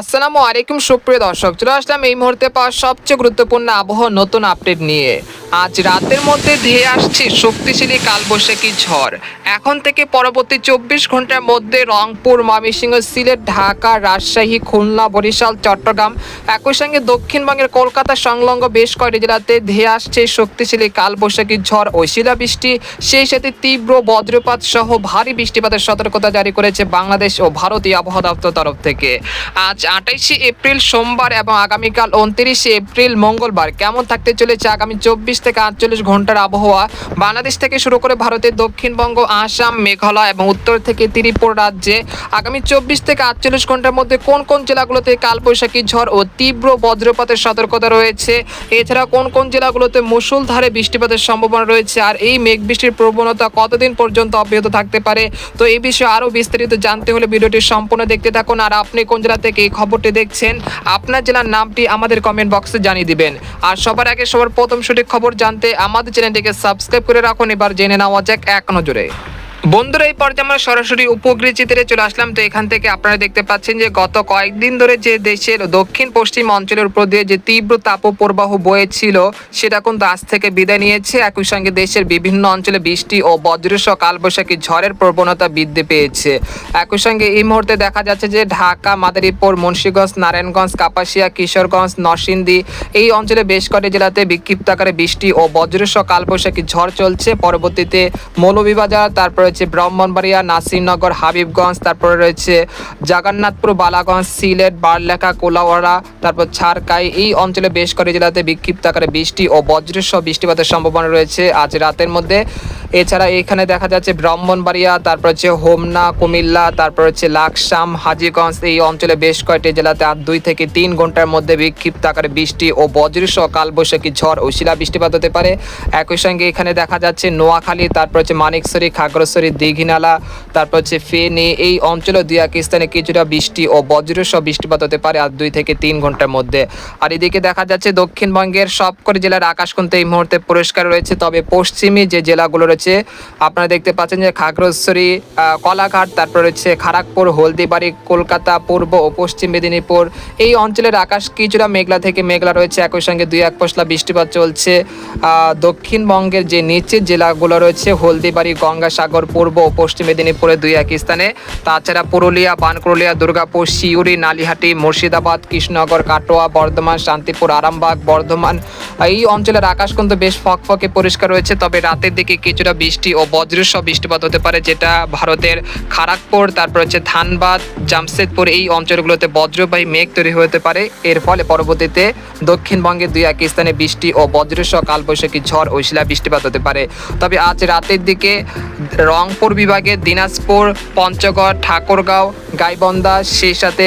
আসসালামু আলাইকুম, সুপ্রিয় দর্শক। চলে আসলাম এই মুহূর্তে পাওয়া সবচেয়ে গুরুত্বপূর্ণ আবহাওয়া নতুন আপডেট নিয়ে। আজ রাতের মধ্যে ধেয়ে আসছে শক্তিশালী কালবৈশাখী ঝড়। এখন থেকে পরবর্তী চব্বিশ ঘণ্টার মধ্যে রংপুর, ময়মনসিংহ, সিলেট, ঢাকা, রাজশাহী, খুলনা, বরিশাল, চট্টগ্রাম, একই সঙ্গে দক্ষিণবঙ্গের কলকাতা সংলগ্ন বেশ কয়েকটি জেলাতে ধেয়ে আসছে শক্তিশালী কালবৈশাখী ঝড়। ও শিলাবৃষ্টি সেই সাথে তীব্র বজ্রপাত সহ ভারী বৃষ্টিপাতের সতর্কতা জারি করেছে বাংলাদেশ ও ভারতীয় আবহাওয়া দপ্তর তরফ থেকে। আজ আঠাইশে এপ্রিল সোমবার এবং আগামীকাল উনত্রিশে এপ্রিল মঙ্গলবার কেমন থাকতে চলেছে আগামী চব্বিশ থেকে আটচল্লিশ ঘণ্টার আবহাওয়া? বাংলাদেশ থেকে শুরু করে ভারতের দক্ষিণবঙ্গ, আসাম, মেঘালয় এবং উত্তর থেকে ত্রিপুরা রাজ্যে আগামী চব্বিশ থেকে আটচল্লিশ ঘণ্টার মধ্যে কোন কোন জেলাগুলোতে কালবৈশাখী ঝড় ও তীব্র বজ্রপাতের সতর্কতা রয়েছে? এছাড়া কোন কোন জেলাগুলোতে মুষলধারে বৃষ্টিপাতের সম্ভাবনা রয়েছে? আর এই মেঘ বৃষ্টির প্রবণতা কতদিন পর্যন্ত অব্যাহত থাকতে পারে? তো এই বিষয়ে আরও বিস্তারিত জানতে হলে ভিডিওটি সম্পূর্ণ দেখতে থাকুন। আর আপনি কোন জেলা থেকে খবরটি দেখছেন। আপনার জেলার নামটি আমাদের কমেন্ট বক্সে জানিয়ে দিবেন। আর সবার আগে সবার প্রথম সঠিক খবর জানতে আমাদের চ্যানেলটিকে সাবস্ক্রাইব করে রাখুন। এবার জেনে নেওয়া যাক এক নজরে। বন্ধুরা, এই পর্যায়ে আমরা সরাসরি উপগ্রহ চিত্রে চলে আসলাম। তো এখান থেকে আপনারা দেখতে পাচ্ছেন যে গত কয়েকদিন ধরে যে দেশের দক্ষিণ পশ্চিম অঞ্চলের উপর দিয়ে যে তীব্র তাপপ্রবাহ বয়েছিল, সেটা কিন্তু আজ থেকে বিদায় নিয়েছে। একই সঙ্গে দেশের বিভিন্ন অঞ্চলে বৃষ্টি ও বজ্রসহ কালবৈশাখী ঝড়ের প্রবণতা বৃদ্ধি পেয়েছে। একই সঙ্গে এই মুহূর্তে দেখা যাচ্ছে যে ঢাকা, মাদারীপুর, মুন্সীগঞ্জ, নারায়ণগঞ্জ, কাপাসিয়া, কিশোরগঞ্জ, নরসিংদী, এই অঞ্চলে বেশ কয়েকটি জেলাতে বিক্ষিপ্ত আকারে বৃষ্টি ও বজ্রসহ কালবৈশাখী ঝড় চলছে। পরবর্তীতে মৌলভীবাজার, তারপর রয়েছে ব্রাহ্মণবাড়িয়া, নাসিরনগর, হাবিবগঞ্জ, তারপরে রয়েছে জগন্নাথপুর, বালাগঞ্জ, সিলেট, বারলেখা, কোলাওয়াড়া, তারপর ছাড়কাই। এই অঞ্চলে বেশ কয়েকটি জেলাতে বিক্ষিপ্ত আকারে বৃষ্টি ও বজ্রসহ বৃষ্টিপাতের সম্ভাবনা রয়েছে আজ রাতের মধ্যে। এছাড়া এখানে দেখা যাচ্ছে ব্রাহ্মণবাড়িয়া, তারপর হচ্ছে হোমনা, কুমিল্লা, তারপর হচ্ছে লাকসাম, হাজিগঞ্জ, এই অঞ্চলে বেশ কয়েকটি জেলাতে আর দুই থেকে তিন ঘণ্টার মধ্যে বিক্ষিপ্ত আকারে বৃষ্টি ও বজ্রসহ কালবৈশাখী ঝড় ও শিলা বৃষ্টিপাত হতে পারে। একই সঙ্গে এখানে দেখা যাচ্ছে নোয়াখালী, তারপর হচ্ছে মানিকছড়ি খাগড়াছড়ি দীঘিনালা তারপর হচ্ছে ফেনী এই অঞ্চলে দুই এক স্থানে কিছুটা বৃষ্টি ও বজ্রসহ বৃষ্টিপাত হতে পারে আর দুই থেকে তিন ঘণ্টার মধ্যে। আর এদিকে দেখা যাচ্ছে দক্ষিণবঙ্গের সবকটি জেলার আকাশ কিন্তু এই মুহূর্তে পরিষ্কার রয়েছে তবে পশ্চিমী যে জেলাগুলো রয়েছে আপনারা দেখতে পাচ্ছেন যে আহ, কলাঘাট তারপর রয়েছে খড়গপুর হলদিবাড়ি কলকাতা পূর্ব ও পশ্চিম মেদিনীপুর। এই অঞ্চলের আকাশ কিছুটা মেঘলা থেকে মেঘলা রয়েছে একই সঙ্গে দুই এক পশলা বৃষ্টিপাত চলছে। দক্ষিণবঙ্গের যে নিচের জেলাগুলো রয়েছে হলদিবাড়ি গঙ্গাসাগর পূর্ব ও পশ্চিম মেদিনীপুরে দুই এক স্থানে। তাছাড়া পুরুলিয়া বানকুরুলিয়া দুর্গাপুর শিউরি নালিহাটি, মুর্শিদাবাদ, কৃষ্ণনগর, কাটোয়া, বর্ধমান, শান্তিপুর, আরামবাগ, বর্ধমান। এই অঞ্চলের আকাশ কিন্তু বেশ ফকফকে পরিষ্কার রয়েছে, তবে রাতের দিকে কিছুটা বৃষ্টি ও বজ্রসহ বৃষ্টিপাত হতে পারে, যেটা ভারতের খড়গপুর তারপর হচ্ছে ধানবাদ, জামশেদপুর, এই অঞ্চলগুলোতে বজ্রবাহী মেঘ তৈরি হতে পারে। এর ফলে পরবর্তীতে দক্ষিণবঙ্গের দুই এক স্থানে বৃষ্টি ও বজ্রসহ কালবৈশাখী ঝড় ও শিলা বৃষ্টিপাত হতে পারে। তবে আজ রাতের দিকে রংপুর বিভাগে দিনাজপুর, পঞ্চগড়, ঠাকুরগাঁও গাইবন্দা সেই সাথে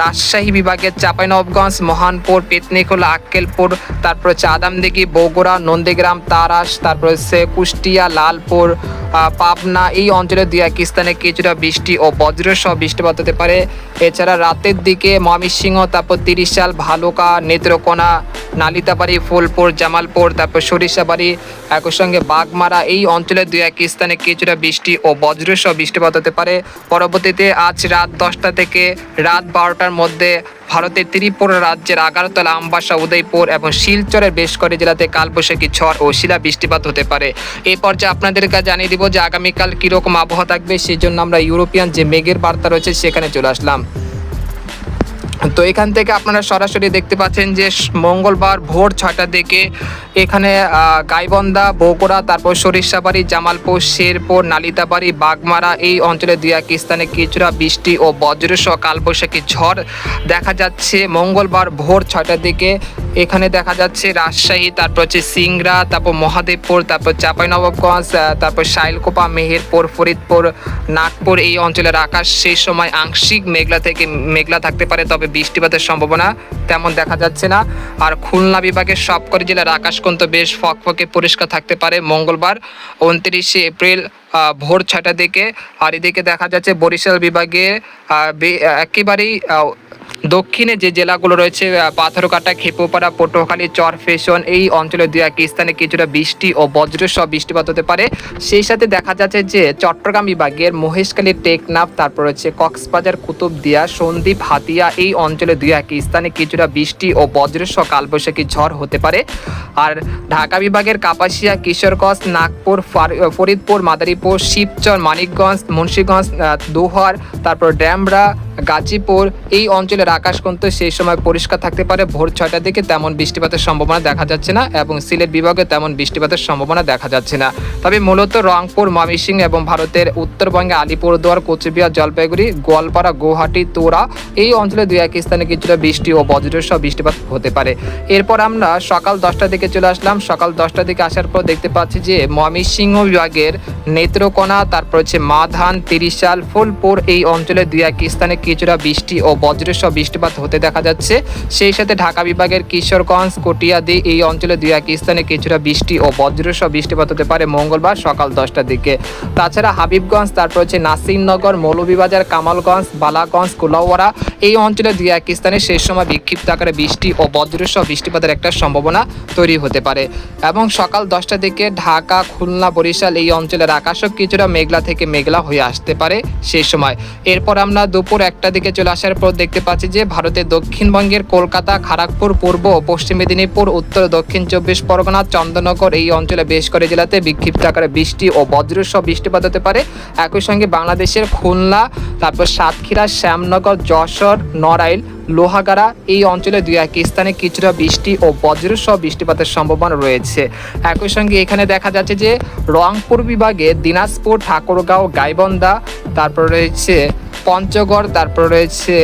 রাজশাহী বিভাগের চাঁপাইনবগঞ্জ মহানপুর পেতনিখোলা আক্কেলপুর, তারপর হচ্ছে আদামদিঘি বগুড়া, নন্দীগ্রাম, তারাস, তারপর হচ্ছে কুষ্টিয়া, লালপুর পাবনা এই অঞ্চলের দুই এক স্থানে কিছুটা বৃষ্টি ও বজ্রসহ বৃষ্টিপাত হতে পারে। এছাড়া রাতের দিকে ময়মনসিংহ, তারপর তিরিশাল, ভালুকা, নেত্রকোনা, নালিতাবাড়ি, ফুলপুর, জামালপুর, তারপর সরিষাবাড়ি, একই সঙ্গে বাগমারা এই অঞ্চলের দুই এক স্থানে কিছুটা বৃষ্টি ও বজ্রসহ বৃষ্টিপাত হতে পারে। পরবর্তীতে আজ রাত দশটা থেকে রাত বারোটার মধ্যে ভারতের ত্রিপুরা রাজ্যের আগারতলা, আমবাসা, উদয়পুর এবং শিলচরের বেশ করে জেলাতে কালবৈশাখী ঝড় ও শিলা বৃষ্টিপাত হতে পারে। এই পর্যায়ে আপনাদেরকে জানিয়ে দিব যে আগামীকাল কীরকম আবহাওয়া থাকবে, সেই জন্য আমরা ইউরোপিয়ান যে মেঘের বার্তা রয়েছে সেখানে চলে আসলাম। তো এখান থেকে আপনারা সরাসরি দেখতে পাচ্ছেন যে মঙ্গলবার ভোর ছয়টার দিকে এখানে গাইবন্ধা, বগুড়া, তারপর সরিষাবাড়ি, জামালপুর, শেরপুর, নালিতাবাড়ি, বাগমারা এই অঞ্চলে দুই এক স্থানে কিছুটা বৃষ্টি ও বজ্রসহ কালবৈশাখী ঝড় দেখা যাচ্ছে। মঙ্গলবার ভোর ছয়টার দিকে এখানে দেখা যাচ্ছে রাজশাহী, তারপর হচ্ছে সিংড়া, তারপর মহাদেবপুর, তারপর চাঁপাইনবাবগঞ্জ তারপর শাইলকোপা, মেহেরপুর, ফরিদপুর, নাগপুর এই অঞ্চলের আকাশ সেই সময় আংশিক মেঘলা থেকে, মেঘলা থাকতে পারে। তবে বৃষ্টিপাতের সম্ভাবনা তেমন দেখা যাচ্ছে না। আর খুলনা বিভাগের সবকটি জেলার আকাশকন্ত বেশ ফকফকে পরিষ্কার থাকতে পারে মঙ্গলবার উনত্রিশে এপ্রিল ভোর ছয়টার দিকে। আর এদিকে দেখা যাচ্ছে বরিশাল বিভাগে একেবারেই দক্ষিণে যে জেলাগুলো রয়েছে পাথরকাটা খেপুপাড়া, পটুয়াখালী, চরফেশন, এই অঞ্চলের দুই এক স্থানে কিছুটা বৃষ্টি ও বজ্র সহ বৃষ্টিপাত হতে পারে। সেই সাথে দেখা যাচ্ছে যে চট্টগ্রাম বিভাগের মহেশখালী, টেকনাফ, তারপর হচ্ছে কক্সবাজার, কুতুবদিয়া, সন্দ্বীপ, হাতিয়া, এই অঞ্চলে দু এক স্থানে কিছুটা বৃষ্টি ও বজ্র সহ কালবৈশাখী ঝড় হতে পারে। আর ঢাকা বিভাগের কাপাসিয়া, কিশোরগঞ্জ, নাগপুর ফরিদপুর, মাদারীপুর, শিবচর, মানিকগঞ্জ, মুন্সীগঞ্জ দোহার, তারপর ড্যামরা গাজীপুর, এই অঞ্চলের আকাশ কিন্তু সেই সময় পরিষ্কার থাকতে পারে। ভোর ছয়টার দিকে তেমন বৃষ্টিপাতের সম্ভাবনা দেখা যাচ্ছে না এবং সিলেট বিভাগে তেমন বৃষ্টিপাতের সম্ভাবনা দেখা যাচ্ছে না। তবে মূলত রংপুর, ময়মনসিংহ এবং ভারতের উত্তরবঙ্গে আলিপুরদুয়ার, কোচবিহার, জলপাইগুড়ি, গোয়ালপাড়া, গুয়াহাটি, তোরা এই অঞ্চলে দুই এক স্থানে কিছুটা বৃষ্টি ও বজ্রসহ বৃষ্টিপাত হতে পারে। এরপর আমরা সকাল দশটার দিকে চলে আসলাম। সকাল দশটার দিকে আসার পর দেখতে পাচ্ছি যে ময়মনসিংহ বিভাগের নেত্রকোনা, তারপর হচ্ছে মাধান, তিরিশাল, ফুলপুর এই অঞ্চলে দুই এক স্থানে কিছুটা বৃষ্টি ও বজ্রসহ বৃষ্টিপাত হতে দেখা যাচ্ছে। সেই সাথে ঢাকা বিভাগের কিশোরগঞ্জ, কটিয়াদি এই অঞ্চলে দুই এক স্থানে কিছুটা বৃষ্টি ও বজ্রসহ বৃষ্টিপাত হতে পারে মঙ্গলবার সকাল দশটার দিকে। তাছাড়া হাবিবগঞ্জ, তারপর হচ্ছে নাসিরনগর মৌলভীবাজার, কামালগঞ্জ, বালাগঞ্জ কুলাওয়ারা এই অঞ্চলে দুই এক স্থানে সেই সময় বিক্ষিপ্ত আকারে বৃষ্টি ও বজ্রসহ বৃষ্টিপাতের একটা সম্ভাবনা তৈরি হতে পারে। এবং সকাল দশটার দিকে ঢাকা, খুলনা, বরিশাল এই অঞ্চলের আকাশও কিছুটা মেঘলা থেকে মেঘলা হয়ে আসতে পারে সেই সময়। এরপর আমরা দুপুর একটা দিকে চলে আসার পর দেখতে পাচ্ছি যে ভারতের দক্ষিণবঙ্গের কলকাতা খড়গপুর পূর্ব পশ্চিম মেদিনীপুর, উত্তর, দক্ষিণ চব্বিশ পরগনা, চন্দ্রনগর এই অঞ্চলে বেশ করে জেলাতে বিক্ষিপ্ত আকারে বৃষ্টি ও বজ্রসহ বৃষ্টিপাত হতে পারে। একই সঙ্গে বাংলাদেশের খুলনা, তারপর সাতক্ষীরা, শ্যামনগর, যশোর, নড়াইল লোহাগাড়া, এই অঞ্চলে দুই এক স্থানে কিছুটা বৃষ্টি ও বজ্রসহ বৃষ্টিপাতের সম্ভাবনা রয়েছে। একই সঙ্গে এখানে দেখা যাচ্ছে যে, রংপুর বিভাগে দিনাজপুর, ঠাকুরগাঁও, গাইবন্ধা, তারপর রয়েছে পঞ্চগড়, তারপর রয়েছে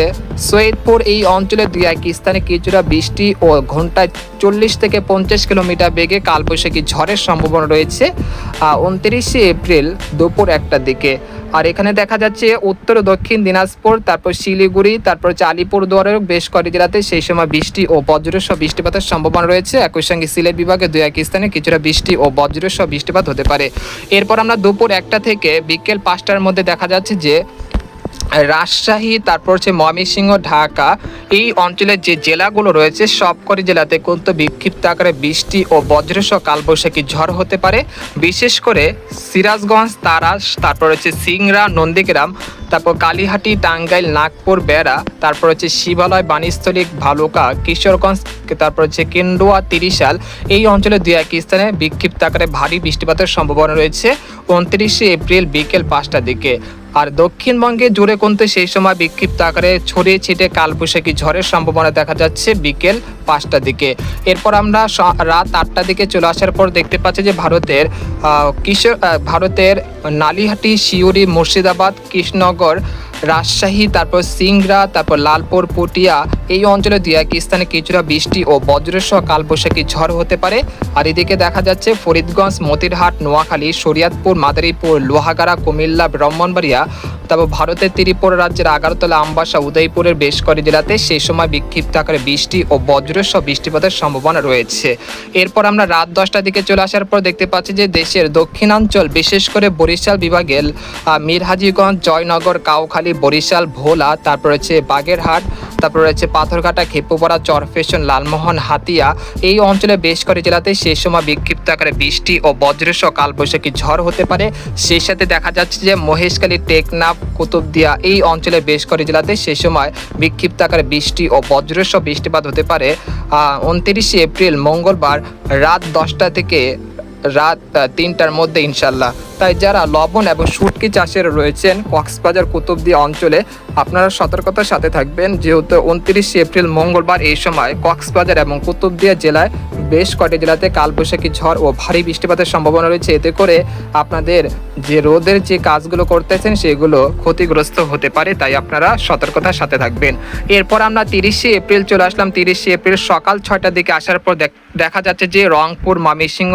সৈয়দপুর, এই অঞ্চলে দুই এক স্থানে কিছুটা বৃষ্টি ও ঘন্টায় চল্লিশ থেকে পঞ্চাশ কিলোমিটার বেগে কালবৈশাখী ঝড়ের সম্ভাবনা রয়েছে উনত্রিশে এপ্রিল দুপুর একটার দিকে। আর এখানে দেখা যাচ্ছে উত্তর দক্ষিণ দিনাজপুর, তারপর শিলিগুড়ি, তারপর আলিপুরদুয়ারের বেশ কয়েক জেলাতে সেই সময় বৃষ্টি ও বজ্রসহ বৃষ্টিপাতের সম্ভাবনা রয়েছে। একই সঙ্গে সিলেট বিভাগে দু এক স্থানে কিছুটা বৃষ্টি ও বজ্রসহ বৃষ্টিপাত হতে পারে। এরপর আমরা দুপুর একটা থেকে বিকেল পাঁচটার মধ্যে দেখা যাচ্ছে যে রাজশাহী, তারপর হচ্ছে ময়মনসিংহ, ঢাকা এই অঞ্চলের যে জেলাগুলো রয়েছে, সবকটি জেলাতে কিন্তু বিক্ষিপ্ত আকারে বৃষ্টি ও বজ্রসহ কালবৈশাখী ঝড় হতে পারে। বিশেষ করে সিরাজগঞ্জ, তারাস, তারপর হচ্ছে সিংরা নন্দীগ্রাম, তারপর কালীহাটি, টাঙ্গাইল, নাগপুর, বেড়া, তারপর হচ্ছে শিবালয়, বাণীস্থলী, ভালুকা, কিশোরগঞ্জ, তারপর হচ্ছে কেন্ডুয়া তিরিশাল এই অঞ্চলে দুই এক স্থানে বিক্ষিপ্ত আকারে ভারী বৃষ্টিপাতের সম্ভাবনা রয়েছে। উনত্রিশে এপ্রিল বিকেল পাঁচটার দিকে। আর দক্ষিণবঙ্গে জুড়ে কমতে সেই সময় বিক্ষিপ্ত আকারে ছড়িয়ে ছিটে কালবৈশাখী ঝড়ের সম্ভাবনা দেখা যাচ্ছে বিকেল পাঁচটার দিকে। এরপর আমরা রাত আটটার দিকে চলে আসার পর দেখতে পাচ্ছি যে ভারতের কিশোর ভারতের নালিহাটি শিউরি মুর্শিদাবাদ, কৃষ্ণনগর রাজশাহী, তারপর সিংড়া, তারপর লালপুর, পুটিয়া এই অঞ্চলে দু এক স্থানে কিছুটা বৃষ্টি ও বজ্রসহ কালবৈশাখী ঝড় হতে পারে। আর এদিকে দেখা যাচ্ছে ফরিদগঞ্জ, মতিরহাট, নোয়াখালী, শরিয়াতপুর, মাদারীপুর, লোহাগাড়া, কুমিল্লা, ব্রাহ্মণবাড়িয়া তারপর ভারতের ত্রিপুরা রাজ্যের আগারতলা আমবাসা উদয়পুরের বেশ কয়েক জেলাতে সেই সময় বিক্ষিপ্ত আকারে বৃষ্টি ও বজ্রসহ বৃষ্টিপাতের সম্ভাবনা রয়েছে। এরপর আমরা রাত দশটার দিকে চলে আসার পর দেখতে পাচ্ছি যে দেশের দক্ষিণাঞ্চল, বিশেষ করে বরিশাল বিভাগের মিরহাজিগঞ্জ, জয়নগর, কাউখালী, বরিশাল, ভোলা, তারপর হচ্ছে বাগেরহাট, তারপর রয়েছে পাথরঘাটা, খেপুপাড়া, চরফেশন, লালমোহন, হাতিয়া। এই অঞ্চলে বেশ কয়েক জেলাতে সেই সময় বিক্ষিপ্ত আকারে বৃষ্টি ও বজ্রসহ কালবৈশাখী ঝড় হতে পারে। সেই সাথে দেখা যাচ্ছে যে মহেশখালী, টেকনাফ কুতুবদিয়া এই অঞ্চলে বেশ কয়েক জেলাতে সেই সময় বিক্ষিপ্ত আকারে বৃষ্টি ও বজ্রসহ বৃষ্টিপাত হতে পারে। উনত্রিশে এপ্রিল মঙ্গলবার রাত দশটা থেকে রাত তিনটার মধ্যে ইনশাল্লাহ তাই যারা লবণ এবং শুটকি চাষের রয়েছেন কক্সবাজার, কুতুবদিয়া অঞ্চলে, আপনারা সতর্কতার সাথে থাকবেন। যেহেতু উনত্রিশে এপ্রিল মঙ্গলবার এই সময় কক্সবাজার এবং কুতুবদিয়া জেলায় বেশ কয়েকটি জেলাতে কালবৈশাখী ঝড় ও ভারী বৃষ্টিপাতের সম্ভাবনা রয়েছে। এতে করে আপনাদের যে রোদের যে কাজগুলো করতেছেন, সেগুলো ক্ষতিগ্রস্ত হতে পারে, তাই আপনারা সতর্কতার সাথে থাকবেন। এরপর আমরা তিরিশে এপ্রিল চলে আসলাম। তিরিশে এপ্রিল সকাল ছয়টার দিকে আসার পর দেখ- দেখা যাচ্ছে যে রংপুর, ময়মনসিংহ,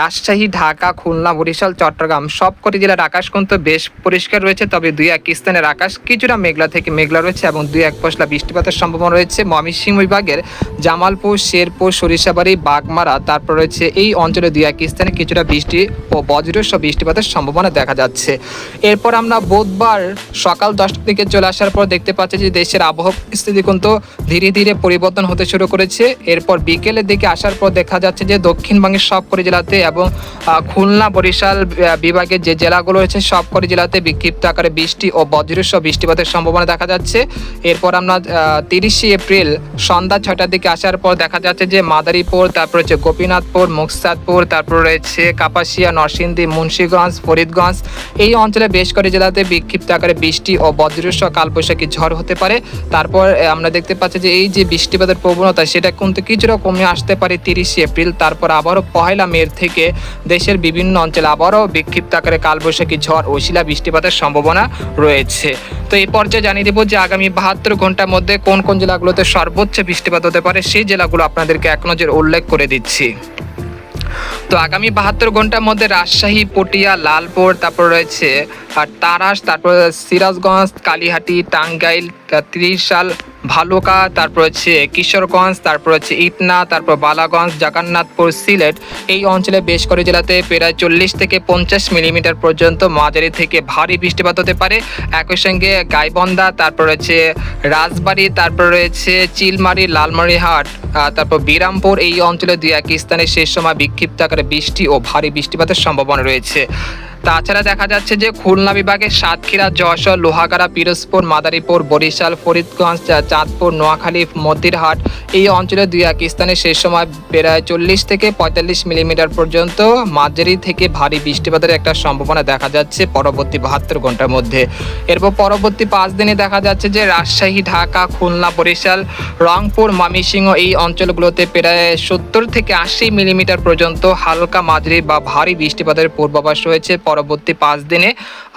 রাজশাহী, ঢাকা, খুলনা, বরিশাল, চট্টগ্রাম সবকটি জেলার আকাশ কিন্তু বেশ পরিষ্কার রয়েছে। তবে দুই এক স্থানের আকাশ কিছুটা মেঘলা থেকে মেঘলা রয়েছে এবং দুই এক পশলা বৃষ্টিপাতের সম্ভাবনা রয়েছে। ময়মনসিংহ বিভাগের জামালপুর, শেরপুর, সরিষাবাড়ি, বাগমারা, তারপর রয়েছে এই অঞ্চলে দুই এক স্থানে কিছুটা বৃষ্টি ও বজ্রসহ বৃষ্টিপাতের সম্ভাবনা দেখা যাচ্ছে। এরপর আমরা বুধবার সকাল দশটার দিকে চলে আসার পর দেখতে পাচ্ছি যে দেশের আবহাওয়া পরিস্থিতি কিন্তু ধীরে ধীরে পরিবর্তন হতে শুরু করেছে। এরপর বিকেলের দিকে আসার পর দেখা যাচ্ছে যে দক্ষিণবঙ্গের সবকটি জেলাতে এবং খুলনা, বরিশাল বিভাগের যে জেলাগুলো রয়েছে সবকটি জেলাতে বিক্ষিপ্ত আকারে বৃষ্টি ও বজ্রসহ বৃষ্টিপাতের সম্ভাবনা দেখা যাচ্ছে। এরপর আমরা তিরিশে এপ্রিল সন্ধ্যা ছয়টার দিকে আসার পর দেখা যাচ্ছে যে মাদারীপুর, তারপর হচ্ছে গোপীনাথপুর, মুকসাদপুর, তারপর রয়েছে কাপাসিয়া, নরসিংদী, মুন্সীগঞ্জ, ফরিদগঞ্জ। এই অঞ্চলে বেশ কয়েকটি জেলাতে বিক্ষিপ্ত আকারে বৃষ্টি ও বজ্রসহ কালবৈশাখী ঝড় হতে পারে। তারপর আমরা দেখতে পাচ্ছি যে এই যে বৃষ্টিপাতের প্রবণতা সেটা কিন্তু কিছুটা কমে আসতে পারে। তিরিশে এপ্রিল, তারপর আবারও পহেলা মে থেকে দেশের বিভিন্ন অঞ্চলে আবারও বিক্ষিপ্ত আকারে কালবৈশাখী ঝড় ও শিলা বৃষ্টিপাতের সম্ভাবনা রয়েছে। তো এই পর্যায়ে জানিয়ে দেবো যে আগামী বাহাত্তর ঘণ্টার মধ্যে কোন কোন জেলাগুলোতে সর্বোচ্চ বৃষ্টিপাত হতে পারে, সেই জেলাগুলো আপনাদেরকে এক নজর উল্লেখ করে দিচ্ছি। তো আগামী বাহাত্তর ঘণ্টার মধ্যে রাজশাহী, পটিয়া, লালপুর, তারপর রয়েছে আর তারাস, তারপর সিরাজগঞ্জ, কালীহাটি, টাঙ্গাইল ত্রিশাল ভালুকা, তারপর হচ্ছে কিশোরগঞ্জ, তারপর হচ্ছে ইটনা, তারপর বালাগঞ্জ, জগন্নাথপুর, সিলেট। এই অঞ্চলে বেশ করে জেলাতে প্রায় চল্লিশ থেকে পঞ্চাশ মিলিমিটার পর্যন্ত মাঝারি থেকে ভারী বৃষ্টিপাত হতে পারে। একই সঙ্গে গাইবন্ধা, তারপর রয়েছে রাজবাড়ি, তারপর রয়েছে চিলমারি লালমারিহাট তারপর বিরামপুর। এই অঞ্চলে দুই এক স্থানে শেষ সময় বিক্ষিপ্ত আকারে বৃষ্টি ও ভারী বৃষ্টিপাতের সম্ভাবনা রয়েছে। তাছাড়া দেখা যাচ্ছে যে খুলনা বিভাগের সাতক্ষীরা, যশোর, লোহাগাড়া, পিরোজপুর, মাদারীপুর, বরিশাল, ফরিদগঞ্জ চাঁদপুর, নোয়াখালী মতিরহাট এই অঞ্চলে দুই এক স্থানে শেষ সময় প্রায় চল্লিশ থেকে পঁয়তাল্লিশ মিলিমিটার পর্যন্ত। মাঝারি থেকে ভারী বৃষ্টিপাতের একটা সম্ভাবনা দেখা যাচ্ছে পরবর্তী বাহাত্তর ঘণ্টার মধ্যে। এরপর পরবর্তী পাঁচ দিনে দেখা যাচ্ছে যে রাজশাহী, ঢাকা, খুলনা, বরিশাল, রংপুর, ময়মনসিংহ এই অঞ্চলগুলোতে প্রায় সত্তর থেকে আশি মিলিমিটার পর্যন্ত হালকা মাঝারি বা ভারী বৃষ্টিপাতের পূর্বাভাস রয়েছে। পরবর্তী পাঁচ দিনে।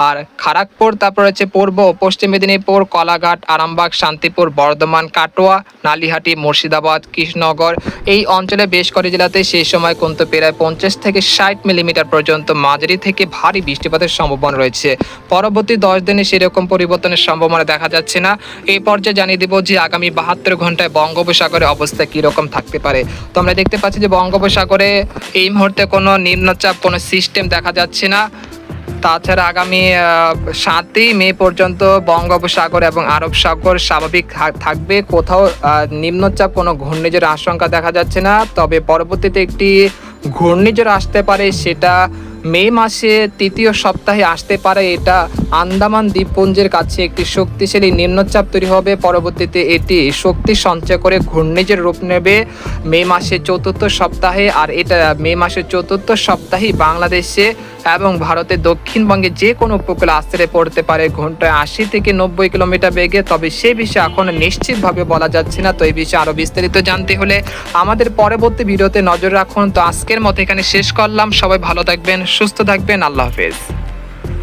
আর খড়গপুর তারপর হচ্ছে পূর্ব ও পশ্চিম মেদিনীপুর, কলাঘাট, আরামবাগ, শান্তিপুর, বর্ধমান, কাটোয়া, নালিহাটি, মুর্শিদাবাদ, কৃষ্ণনগর এই অঞ্চলে বেশ কয়েকটি জেলাতে সেই সময় কিন্তু প্রায় পঞ্চাশ থেকে ষাট মিলিমিটার পর্যন্ত মাঝারি থেকে ভারী বৃষ্টিপাতের সম্ভাবনা রয়েছে। পরবর্তী দশ দিনে সেরকম পরিবর্তনের সম্ভাবনা দেখা যাচ্ছে না। এই পর্যায়ে জানিয়ে দেবো যে আগামী বাহাত্তর ঘন্টায় বঙ্গোপসাগরের অবস্থা কীরকম থাকতে পারে। তো আমরা দেখতে পাচ্ছি যে বঙ্গোপসাগরে এই মুহূর্তে কোনো নিম্নচাপ, কোনো সিস্টেম দেখা যাচ্ছে না। তাছাড়া আগামী সাতই মে পর্যন্ত বঙ্গোপসাগর এবং আরব সাগর স্বাভাবিক থাকবে। কোথাও নিম্নচাপ, কোনো ঘূর্ণিঝড়ের আশঙ্কা দেখা যাচ্ছে না। তবে পরবর্তীতে একটি ঘূর্ণিঝড় আসতে পারে, সেটা মে মাসে তৃতীয় সপ্তাহে আসতে পারে। এটা আন্দামান দ্বীপপুঞ্জের কাছে একটি শক্তিশালী নিম্নচাপ তৈরি হবে। পরবর্তীতে এটি শক্তি সঞ্চয় করে ঘূর্ণিঝড় রূপ নেবে মে মাসে চতুর্থ সপ্তাহে। আর এটা মে মাসের চতুর্থ সপ্তাহেই বাংলাদেশে এবং ভারতের দক্ষিণবঙ্গে যে কোনো উপকূলে আশ্রয় পড়তে পারে। ঘন্টায় আশি থেকে নব্বই কিলোমিটার বেগে, তবে সে বিষয়ে এখন নিশ্চিতভাবে বলা যাচ্ছে না। তো এই বিষয়ে আরও বিস্তারিত জানতে হলে আমাদের পরবর্তী ভিডিওতে নজর রাখুন। তো আজকের মতো এখানে শেষ করলাম। সবাই ভালো থাকবেন, সুস্থ থাকবেন। আল্লাহ হাফেজ।